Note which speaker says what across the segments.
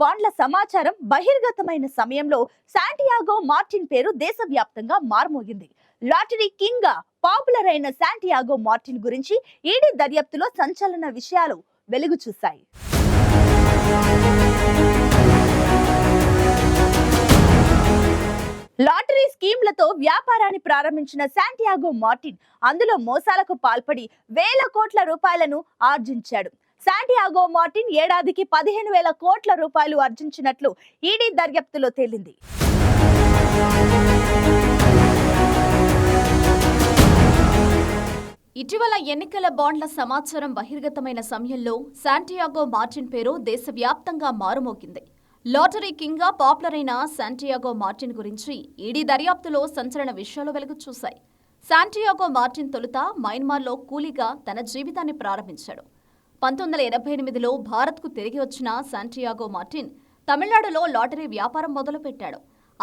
Speaker 1: బాండ్ల సమాచారం బహిర్గతమైన సమయంలో శాంటియాగో మార్టిన్ పేరు దేశవ్యాప్తంగా మారుమోగింది. లాటరీ కింగ్గా పాపులర్ అయిన శాంటియాగో మార్టిన్ గురించి ఈడీ దర్యాప్తులో సంచలన విషయాలు వెలుగు చూశాయి. లాటరీ స్కీమ్లతో వ్యాపారాన్ని ప్రారంభించిన శాంటియాగో మార్టిన్ అందులో మోసాలకు పాల్పడి వేల కోట్ల రూపాయలను ఆర్జించాడు. శాంటియాగో మార్టిన్ ఏడాదికి పదిహేను వేల కోట్ల రూపాయలు ఆర్జించినట్లు ఈడీ దర్యాప్తులో తేలింది.
Speaker 2: ఇటీవల ఎన్నికల బాండ్ల సమాచారం బహిర్గతమైన సమయంలో శాంటియాగో మార్టిన్ పేరు దేశవ్యాప్తంగా మారుమోగింది. లాటరీ కింగ్గా పాపులర్ అయిన శాంటియాగో మార్టిన్ గురించి ఈడీ దర్యాప్తులో సంచలన విషయాలు వెలుగు చూశాయి. శాంటియాగో మార్టిన్ తొలుత మయన్మార్లో కూలీగా తన జీవితాన్ని ప్రారంభించాడు. పంతొమ్మిది వందల ఎనభై ఎనిమిదిలో భారత్కు తిరిగి వచ్చిన శాంటియాగో మార్టిన్ తమిళనాడులో లాటరీ వ్యాపారం మొదలుపెట్టాడు.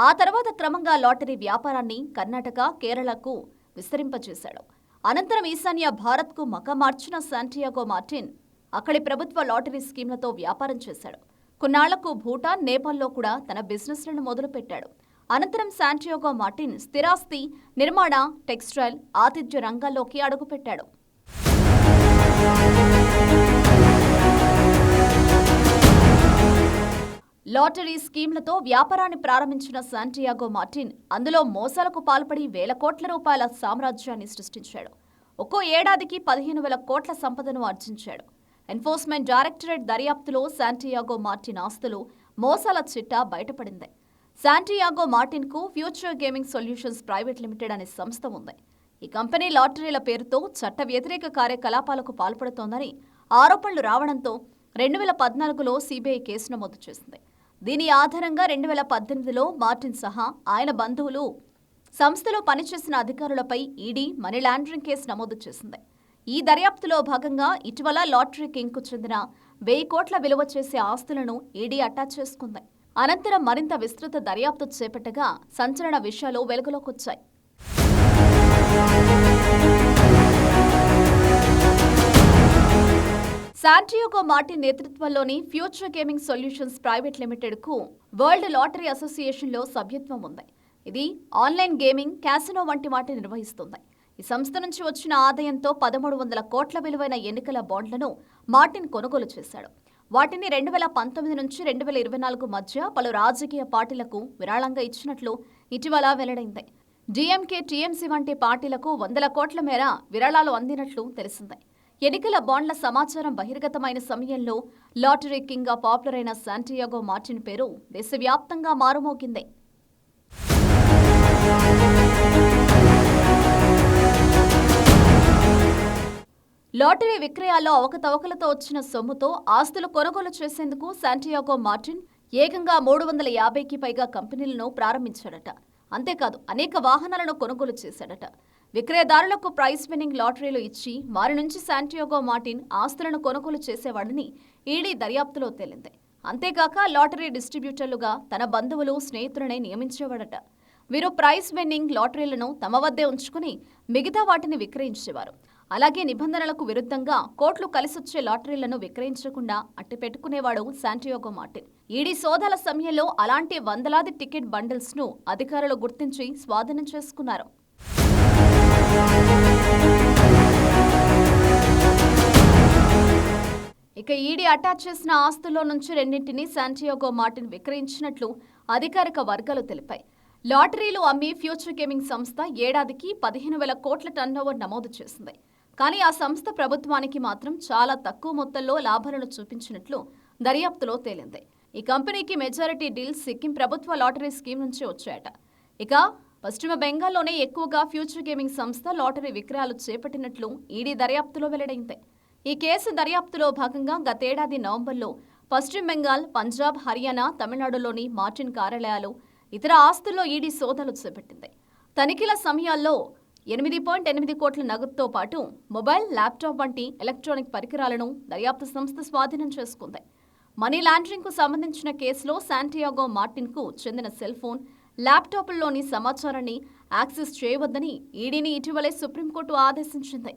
Speaker 2: ఆ తర్వాత క్రమంగా లాటరీ వ్యాపారాన్ని కర్ణాటక కేరళకు విస్తరింపజేశాడు. అనంతరం ఈశాన్య భారత్కు మక మార్చిన శాంటియాగో మార్టిన్ అక్కడి ప్రభుత్వ లాటరీ స్కీమ్లతో వ్యాపారం చేశాడు. కొన్నాళ్ళకు భూటాన్ నేపాల్లో కూడా తన బిజినెస్లను మొదలుపెట్టాడు. అనంతరం శాంటియాగో మార్టిన్ స్థిరాస్తి నిర్మాణ టెక్స్టైల్ ఆతిథ్య రంగాల్లోకి అడుగుపెట్టాడు. లాటరీ స్కీమ్లతో వ్యాపారాన్ని ప్రారంభించిన శాంటియాగో మార్టిన్ అందులో మోసాలకు పాల్పడి వేల కోట్ల రూపాయల సామ్రాజ్యాన్ని సృష్టించాడు. ఒక్కో ఏడాదికి పదిహేను వేల కోట్ల సంపదను ఆర్జించాడు. ఎన్ఫోర్స్మెంట్ డైరెక్టరేట్ దర్యాప్తులో శాంటియాగో మార్టిన్ ఆస్తులు మోసాల చిట్టా బయటపడింది. Santiago మార్టిన్కు Future Gaming Solutions Private Limited అనే సంస్థ ఉంది. ఈ కంపెనీ లాటరీల పేరుతో చట్ట వ్యతిరేక కార్యకలాపాలకు పాల్పడుతోందని ఆరోపణలు రావడంతో రెండు వేల పద్నాలుగులో సిబిఐ కేసు నమోదు చేసింది. దీని ఆధారంగా రెండు వేల పద్దెనిమిదిలో మార్టిన్ సహా ఆయన బంధువులు సంస్థలో పనిచేసిన అధికారులపై ఈడీ మనీ లాండరింగ్ కేసు నమోదు చేసింది. ఈ దర్యాప్తులో భాగంగా ఇటీవల లాటరీ కింగ్కు చెందిన వెయ్యి కోట్ల విలువ చేసే ఆస్తులను ఈడీ అటాచ్ చేసుకుంది. అనంతరం మరింత విస్తృత దర్యాప్తు చేపట్టగా సంచలన విషయాలు వెలుగులోకొచ్చాయి శాంటియోగో మార్టిన్ నేతృత్వంలోని ఫ్యూచర్ గేమింగ్ సొల్యూషన్స్ ప్రైవేట్ లిమిటెడ్కు వరల్డ్ లాటరీ అసోసియేషన్లో సభ్యత్వం ఉంది. ఇది ఆన్లైన్ గేమింగ్ క్యాసినో వంటి వాటిని నిర్వహిస్తుంది. ఈ సంస్థ నుంచి వచ్చిన ఆదాయంతో పదమూడు వందల కోట్ల విలువైన ఎన్నికల బాండ్లను మార్టిన్ కొనుగోలు చేశాడు. వాటిని రెండు వేల పంతొమ్మిది నుంచి రెండు వేల ఇరవై నాలుగు మధ్య పలు రాజకీయ పార్టీలకు విరాళంగా ఇచ్చినట్లు ఇటీవల వెల్లడైంది. డీఎంకే టీఎంసీ వంటి పార్టీలకు వందల కోట్ల మేర విరాళాలు అందినట్లు తెలిసింది. ఎన్నికల బాండ్ల సమాచారం బహిర్గతమైన సమయంలో లాటరీ కింగ్గా పాపులర్ అయిన శాంటియాగో మార్టిన్ పేరు దేశవ్యాప్తంగా మారుమోగింది. లాటరీ విక్రయాల్లో అవకతవకలతో వచ్చిన సొమ్ముతో ఆస్తులు కొనుగోలు చేసేందుకు శాంటియాగో మార్టిన్ ఏకంగా మూడు వందల యాభైకి పైగా కంపెనీలను ప్రారంభించాడట. అంతేకాదు అనేక వాహనాలను కొనుగోలు చేశాడట. విక్రయదారులకు ప్రైస్ విన్నింగ్ లాటరీలు ఇచ్చి వారి నుంచి శాంటియోగో మార్టిన్ ఆస్తులను కొనుగోలు చేసేవాడని ఈడీ దర్యాప్తులో తేలింది. అంతేకాక లాటరీ డిస్ట్రిబ్యూటర్లుగా తన బంధువులు స్నేహితులనే నియమించేవాడట. వీరు ప్రైస్ విన్నింగ్ లాటరీలను తమ వద్దే ఉంచుకుని మిగతా వాటిని విక్రయించేవారు. అలాగే నిబంధనలకు విరుద్ధంగా కోట్లు కలిసొచ్చే లాటరీలను విక్రయించకుండా అట్టి పెట్టుకునేవాడు శాంటియోగో మార్టిన్. ఈడీ సోదాల సమయంలో అలాంటి వందలాది టికెట్ బండిల్స్ను అధికారులు గుర్తించి స్వాధీనం చేసుకున్నారు. ఇక ఈడీ అటాచ్ చేసిన ఆస్తుల్లో నుంచి రెండింటిని శాంటియోగో మార్టిన్ విక్రయించినట్లు అధికారిక వర్గాలు తెలిపాయి. లాటరీలు అమ్మి ఫ్యూచర్ గేమింగ్ సంస్థ ఏడాదికి పదిహేను వేల కోట్ల టర్నోవర్ నమోదు చేసింది. కానీ ఆ సంస్థ ప్రభుత్వానికి మాత్రం చాలా తక్కువ మొత్తంలో లాభాలను చూపించినట్లు దర్యాప్తులో తేలింది. ఈ కంపెనీకి మెజారిటీ డీల్స్ సిక్కిం ప్రభుత్వ లాటరీ స్కీమ్ నుంచి వచ్చాయట. ఇక పశ్చిమ బెంగాల్లోనే ఎక్కువగా ఫ్యూచర్ గేమింగ్ సంస్థ లాటరీ విక్రయాలు చేపట్టినట్లు ఈడీ దర్యాప్తులో వెల్లడైంది. ఈ కేసు దర్యాప్తులో భాగంగా గతేడాది నవంబర్లో పశ్చిమ బెంగాల్ పంజాబ్ హర్యానా తమిళనాడులోని మార్టిన్ కార్యాలయాలు ఇతర ఆస్తుల్లో ఈడీ సోదాలు చేపట్టింది. తనిఖీల సమయాల్లో ఎనిమిది పాయింట్ ఎనిమిది కోట్ల నగదుతో పాటు మొబైల్ ల్యాప్టాప్ వంటి ఎలక్ట్రానిక్ పరికరాలను దర్యాప్తు సంస్థ స్వాధీనం చేసుకుంది. మనీ లాండరింగ్కు సంబంధించిన కేసులో శాంటియాగో మార్టిన్కు చెందిన సెల్ ఫోన్ ల్యాప్టాప్ల్లోని సమాచారాన్ని యాక్సెస్ చేయవద్దని ఈడీని ఇటీవలే సుప్రీంకోర్టు ఆదేశించింది.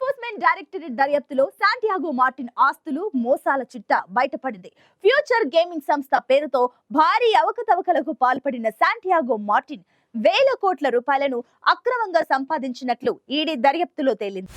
Speaker 1: ఈడీ దర్యాప్తులో శాంటియాగో మార్టిన్ ఆస్తులు మోసాల చిట్ట బయటపడింది. ఫ్యూచర్ గేమింగ్ సంస్థ పేరుతో భారీ అవకతవకలకు పాల్పడిన శాంటియాగో మార్టిన్ వేల కోట్ల రూపాయలను అక్రమంగా సంపాదించినట్లు ఈడీ దర్యాప్తులో తేలింది.